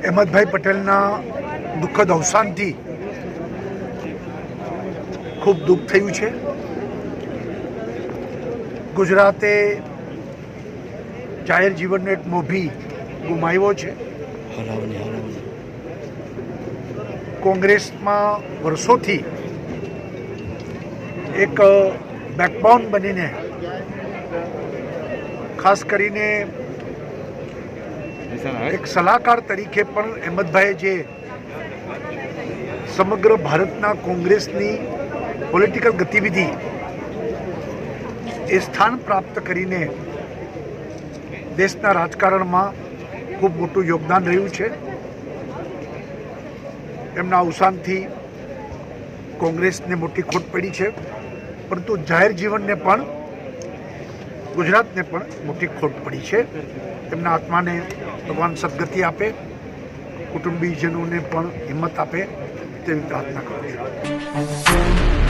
અહેમદભાઈ પટેલના દુઃખદ અવસાનથી ખૂબ દુઃખ થયું છે. ગુજરાતે જાહેર જીવનનો એક મોભી ગુમાવ્યો છે. કોંગ્રેસમાં વર્ષોથી એક બેકબોન બનીને ખાસ કરીને એક સલાહકાર તરીકે પણ અહેમદભાઈએ જે સમગ્ર ભારતના કોંગ્રેસની પોલિટિકલ ગતિવિધિ એ સ્થાન પ્રાપ્ત કરીને દેશના રાજકારણમાં ખૂબ મોટું યોગદાન રહ્યું છે. એમના અવસાનથી કોંગ્રેસને મોટી ખોટ પડી છે. પરંતુ જાહેર જીવનને પણ ગુજરાતને પણ મોટી ખોટ પડી છે. એમના આત્માને ભગવાન સદગતિ આપે, કુટુંબીજનોને પણ હિંમત આપે તેવી પ્રાર્થના કરું છું.